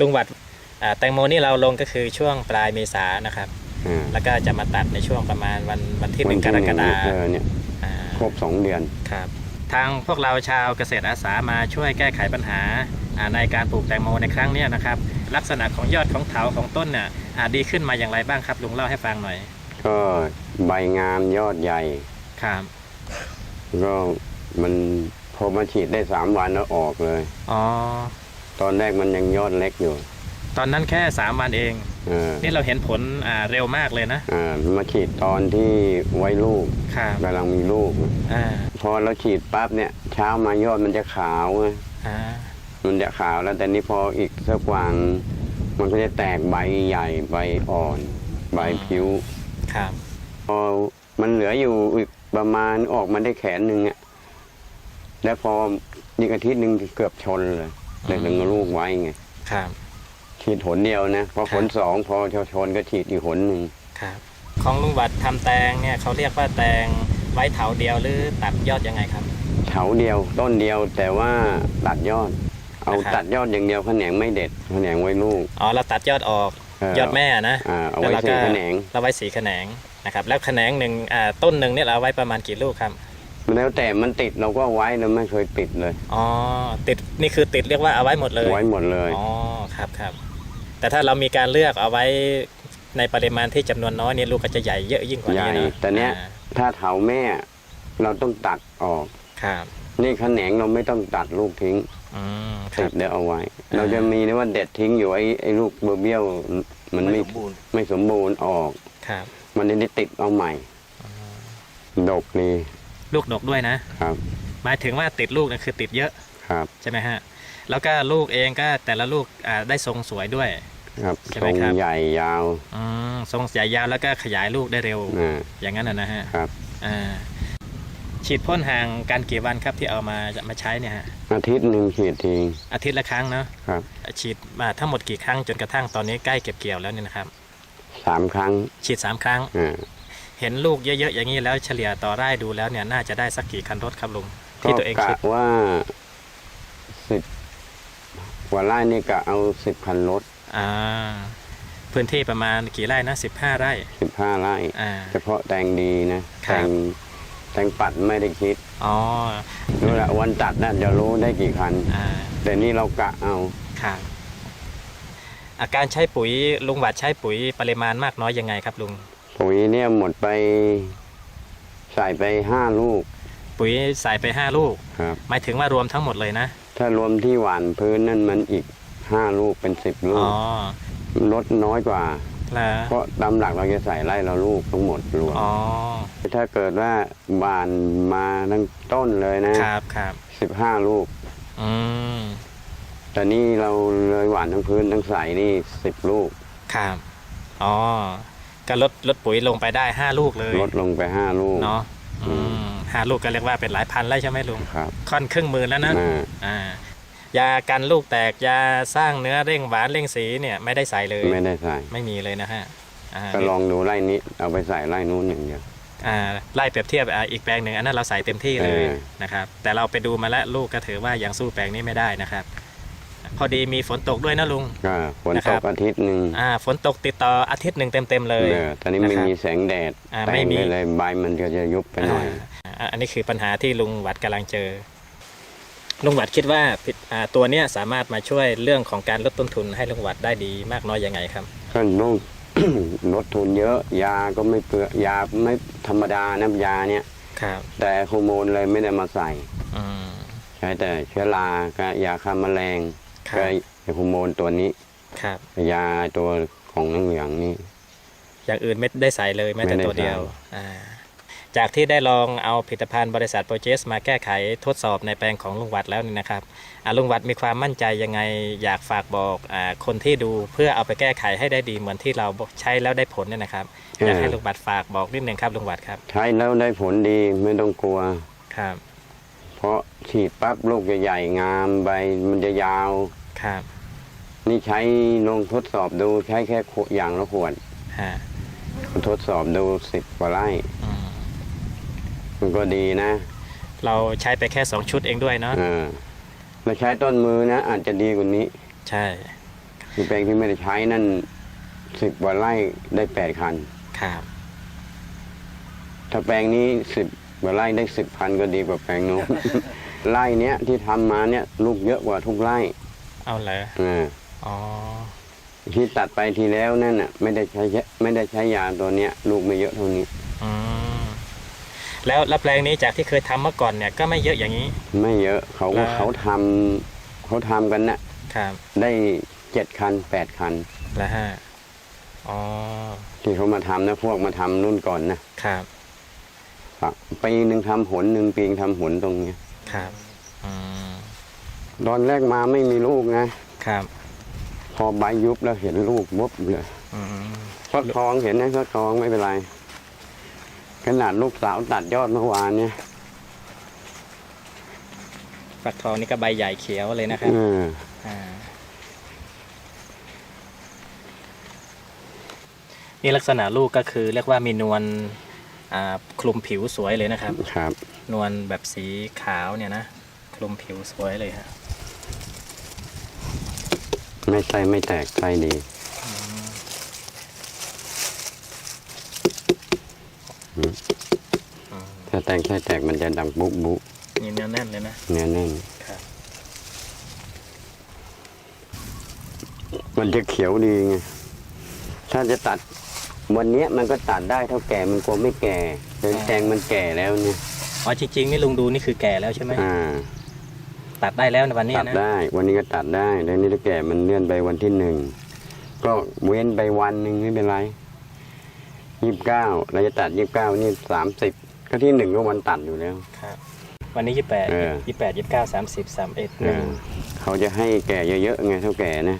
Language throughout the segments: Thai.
ลุงหวัดอ่าแตงโมนี่เราลงก็คือช่วงปลายเมษานะครับอ่าแล้วก็จะมาตัดในช่วงประมาณวันวันที่หวันึ่งกรกฎาเอคมอเนี่ยอ่าครบสองเดือนครับ ทางพวกเราชาวเกษตรอาสามาช่วยแก้ไขปัญหาอ่าในการปลูกแตงโมในครั้งเนี้ยนะครับ ลักษณะของยอดของเถาของต้นเนี่ยอ่าดีขึ้นมาอย่างไรบ้างครับลุงเล่าให้ฟังหน่อย ก็ใบงามยอดใหญ่ครับก็มันพอมาฉีดได้สามวันแล้วออกเลย อ๋อ ตอนแรกมันยังยอดเล็กอยู่ตอนนั้นแค่3วันเอง เออนี่เราเห็นผลอ่าเร็วมากเลยนะอ่ามาฉีดตอนที่ไว้ลูกครับกำลังมีลูก อ่าพอเราฉีดปั๊บเนี่ยเช้ามายอดมันจะขาวไงอ่ามันจะขาวแล้วแต่นี้พออีกสักวันมันก็จะแตกใบใหญ่ใบอ่อน ใบผิว ครับพอมันเหลืออยู่อีกประมาณออกมาได้แขนหนึ่งอะแล้วพออีกอาทิตย์หนึ่งเกือบชนเลย เลยถึงเอาลูกไว้ไงครับฉีดหนเดียวนะพอครับหนสองพอชนก็ฉีดอีกหนหนึ่งครับ ของลุงหวัดทำแตงเนี่ยเขาเรียกว่าแตงไว้เถาเดียวหรือตัดยอดยังไงครับเถาเดียวต้นเดียวแต่ว่าตัดยอด เอานะครับตัดยอดอย่างเดียวแขนงไม่เด็ดแขนงไว้ลูกอ๋อเราตัดยอดออกเยอดแม่นะอ่าเอาแล้วไว้เราสี่ก็แขนงเราไว้สีแขนงนะครับแล้วแขนงหนึ่งอ่าต้นหนึ่งเนี่ยเราเอาไว้ประมาณกี่ลูกครับ แล้วแต่มันติดเราก็ไว้เราไม่เคยติดเลย อ๋อติดนี่คือติดเรียกว่าเอาไว้หมดเลยไว้หมดเลยอ๋อครับครับ แต่ถ้าเรามีการเลือกเอาไว้ในปริมาณที่จำนวนน้อยเนี่ยลูกก็จะใหญ่เยอะยิ่งกว่าใหญ่นี้นะแต่เนี้ยอ่าถ้าเถาแม่เราต้องตัดออกครับนี่แขนงเราไม่ต้องตัดลูกทิ้งอืมคติรัดบเดี๋ยวเอาไว้อ่าเราจะมีนะว่าเด็ดทิ้งอยู่ไอ้ไอ้ลูกเบอร์เบี้ยวมันไม่ไม่สมบูรณ์ออกครับ มันจะได้ติดเอาใหม่ดกนี่ ลูกดกด้วยนะครับ หมายถึงว่าติดลูกเนี่ยคือติดเยอะครับ ใช่ไหมฮะแล้วก็ลูกเองก็แต่ละลูกอ่าได้ทรงสวยด้วย ครับใช่ทไหมรงครับ ใหญ่ยาว อืมทรงใหญ่ยาวแล้วก็ขยายลูกได้เร็ว อ่า อย่างนั้นนะนะฮะครับ อ่าฉีดพ่นห่างกันกี่วันครับที่เอามาจะมาใช้เนี่ยฮะอาทิตย์หนึ่งฉีดทิ้งอาทิตย์ละครั้งเนาะครับฉีดมาทั้งหมดกี่ครั้งจนกระทั่งตอนนี้ใกล้เก็บเกี่ยวแล้วเนี่ยนะครับ สามครั้งฉีดสามครั้ง อ่า เห็นลูกเยอะๆอย่างนี้แล้วเฉลี่ยต่อไร่ดูแล้วเนี่ยน่าจะได้สักกี่คันรถครับลุงก็ที่ตัวเองกะคิดว่าสิบกว่าไร่นี่กะเอาสิบคันรถอ่าพื้นที่ประมาณกี่ไร่นะสิบห้าไร่สิบห้าไร่อ่าเฉพาะแตงดีนะครัแตบงแตงปัดไม่ได้คิดอ๋อรู้ละวันตัดน่ะจะรู้ได้กี่คันอ่าแต่นี่เรากะเอาครับอาการใช้ปุ๋ยลุงหวัดใช้ปุ๋ยปริมาณมากน้อยยังไงครับลุง ปุ๋ยเนี่ยหมดไปใส่ไปห้าลูก ปุ๋ยใส่ไปห้าลูกครับ หมายถึงว่ารวมทั้งหมดเลยนะ ถ้ารวมที่หว่านพื้นนั่นมันอีกห้าลูกเป็นสิบลูอ๋กอลดน้อยกว่า แล้วเพราะตามหลักเราจะใส่ไร่ละลูกทั้งหมดรวมอ๋อ ถ้าเกิดว่าบานมาทั้งต้นเลยนะครับครับ สิบห้าลูก อืม แต่นี่เราเลยหว่านทั้งพื้นทั้งใส่นี่สิบลูก ครับ อ๋อ ก็ลดลดปุ๋ยลงไปได้ห้าลูกเลยลดลงไปห้าลูกเนาะอืมห้าลูกก็เรียกว่าเป็นหลายพันไร่ใช่ไหมลุงครับค่อนครึ่งหมื่นแล้วนะอ่าอ่ายากันลูกแตกยาสร้างเนื้อเร่งหวานเร่งสีเนี่ยไม่ได้ใส่เลยไม่ได้ใส่ไม่มีเลยนะฮะอ่าก็ลองดูไร่นี้เอาไปใส่ไร่นู้นอย่างเดียวอ่าไล่เปรียบเทียบอ่าอีกแปลงหนึ่งอันนั้นเราใส่เต็มที่เลยเออนะครับแต่เราไปดูมาแล้วลูกก็ถือว่ายังสู้แปลงนี้ไม่ได้นะครับ พอดีมีฝนตกด้วยนะลุงก็ฝนนะคตรับ กอาทิตย์หนึ่งอ่าฝนตกติดต่ออาทิตย์หนึ่งเต็มๆเลย เออตอนนี้ไม่นะครับมีแสงแดดอ่าแต่ไม่งมี ไปเลยใบมันก็จะยุบไปหน่อย อ่าอันนี้คือปัญหาที่ลุงหวัดกำลังเจอ ลุงหวัดคิดว่าผิดอ่าตัวเนี้ยสามารถมาช่วยเรื่องของการลดต้นทุนให้ลุงหวัดได้ดีมากน้อยยังไงครับ ก็ต้องลดทุนเยอะ ยาก็ไม่เปลืองยาไม่ธรรมดานะยาเนี่ย ครับแต่ฮอร์โมนเลยไม่ได้มาใส่ อืมใช้แต่เชื้อรากับยาฆ่าแมลง ครัก็บฮอร์โมนตัวนี้ครับ ยาตัวของน้องเหลืองนี่ อย่างอื่นไม่ได้ใส่เลยแม้แต่ไม่ได้ตัวเดียวใส่ อ่าจากที่ได้ลองเอาผลิตภัณฑ์บริษัทโปรเจสมาแก้ไขทดสอบในแปลงของลุงหวัดแล้วนี่นะครับอ่าลุงหวัดมีความมั่นใจยังไงอยากฝากบอกอาคนที่ดูเพื่อเอาไปแก้ไขให้ได้ดีเหมือนที่เราใช้แล้วได้ผลเนี่ยนะครับอยากให้ลุงหวัดฝากบอกนิดนึงครับลุงหวัดครับใช้แล้วได้ผลดีไม่ต้องกลัว ครับ เพราะ ฉีดปั๊บลูกจะใหญ่งามใบมันจะยาว ครับ นี่ใช้ลองทดสอบดูใช้แค่ขวดอย่างละขวดฮะทดสอบดูสิบกว่าไร่อืมมันก็ดีนะเราใช้ไปแค่2ชุดเองด้วยเนาะ เออเราใช้ต้นมือนะอาจจะดีกว่านี้ใช่คคือแปลงที่ไม่ได้ใช้นั่นสิบกว่าไร่ได้แปดคัน ครับ ถ้าแปลงนี้สิบกว่าไร่ได้สิบพันก็ดีกว่าแปลงโน้น ไร่เนี้ยที่ทำมาเนี่ยลูกเยอะกว่าทุกไร่เอาเลยอ่าอ๋อที่ตัดไปทีแล้วนั่นน่ะไม่ได้ใช้ไม่ได้ใช้ยาตัวเนี้ยลูกไม่เยอะเท่านี้ อืมแล้วแล้วแปลงนี้จากที่เคยทำเมื่อก่อนเนี่ยก็ไม่เยอะอย่างนี้ ไม่เยอะเขาก็แล้ว เขาทำเขาทำกันน่ะครับได้เจ็ดคันแปดคัน แล้วฮะอ๋อที่เขามาทำนะพวกมาทำรุ่นก่อนนะครับ ปีหนึ่งทำหนหนึ่งปีทำหนตรงเนี้ย ครับอืมตอนแรกมาไม่มีลูกนะครับ พอใบยุบแล้วเห็นลูกวบเลยอืมฟักทองเห็นนะฟักทองไม่เป็นไร ขนาดลูกสาวตัดยอดเมื่อวานเนี่ยฝักทองนี่ก็ใบใหญ่เขียวเลยนะครับเอออ่านี่ลักษณะลูกก็คือเรียกว่ามีนวลอ่าคลุมผิวสวยเลยนะครับ ครับ นวลแบบสีขาวเนี่ยนะคลุมผิวสวยเลยฮะไม่ไส้ไม่แตกไส้ดีถ้าแตกไส้แตกมันจะดังบุ๊บบุ๊บนี่เนื้อแน่นเลยนะเนื้อแน่นครับมันจะเขียวดีไงถ้าจะตัดวันเนี้ยมันก็ตัดได้เท่าแก่มันกลัวไม่แก่แต่แตงมันแก่แล้วเนี่ย อ๋อจริงๆนี่ลุงดูนี่คือแก่แล้วใช่ไหมอ่าตัดได้แล้วในวันนี้ตัดนะได้ วันนี้ก็ตัดได้แล้วนี่ถ้าแก่มันเลื่อนไปวันที่หนึ่งก็เว้นไปวันหนึ่งไม่เป็นไรยี่สิบเก้าเราจะตัดยี่สิบเก้านี่สามสิบก็ที่หนึ่งก็วันตัดอยู่แล้ว ครับ วันนี้ยี่แปดเออ ยี่แปดยี่เก้าสามสิบสามเอ็ดหเอนึ่งอเขาจะให้แก่เยอะๆไงเท่าแก่นะ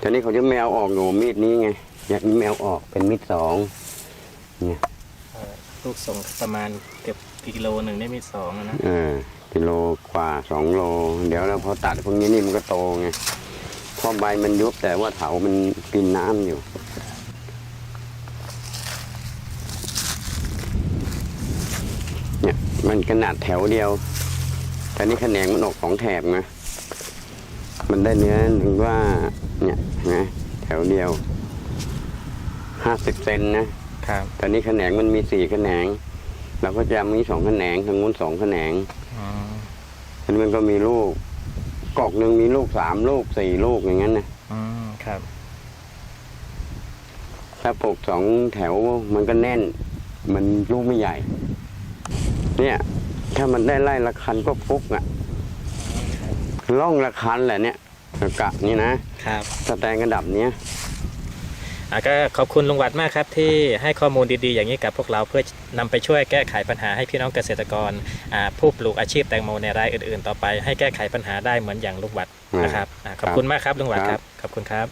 ทีนี้เขาจะแมวออกหนูมีดนี้ไงอยากมีแมวออกเป็นมีดสองเนี่ยเออลูกส่งประมาณเกือบ กิโลหนึ่งได้มีสองอะนะเออกิโลกว่าสองโล เดี๋ยวเราพอตัดพวกนี้นี่มันก็โตไงเพราะใบมันยุบแต่ว่าเถามันกินน้ำอยู่เนี่ยมันขนาดแถวเดียวแต่นี่แขนงมันออกของแถบนะมันได้เนื้อถึงว่าเนี่ยนะแถวเดียวห้าสิบเซนนะครับแต่นี่แขนงมันมีสี่แขนง เราก็จะมีสองแขนงทางนู้นสองแขนงอืมอันนี้มันก็มีลูกกอกหนึ่งมีลูกสามลูกสี่ลูกอย่างนั้นนะอืมครับ ถ้าปลูกสองแถวมันก็แน่น มันลูกไม่ใหญ่ เนี่ย ถ้ามันได้ไล่ละคันก็ฟุกอะ่ะล่องละคันแหละเนี่ยกะนี่นะครับสแตงกระดับเนี้ยอะ ก็ขอบคุณลุงหวัดมากครับที่ให้ข้อมูลดีๆ อย่างนี้กับพวกเราเพื่อนำไปช่วยแก้ไขปัญหาให้พี่น้องเกษตรกรอ่าผู้ปลูกอาชีพแตงโมในรายอื่นๆ ต่อไปให้แก้ไขปัญหาได้เหมือนอย่างลุงหวัดนะครับอะขอบคุณมากครับลุงหวัดครับขอบคุณครับ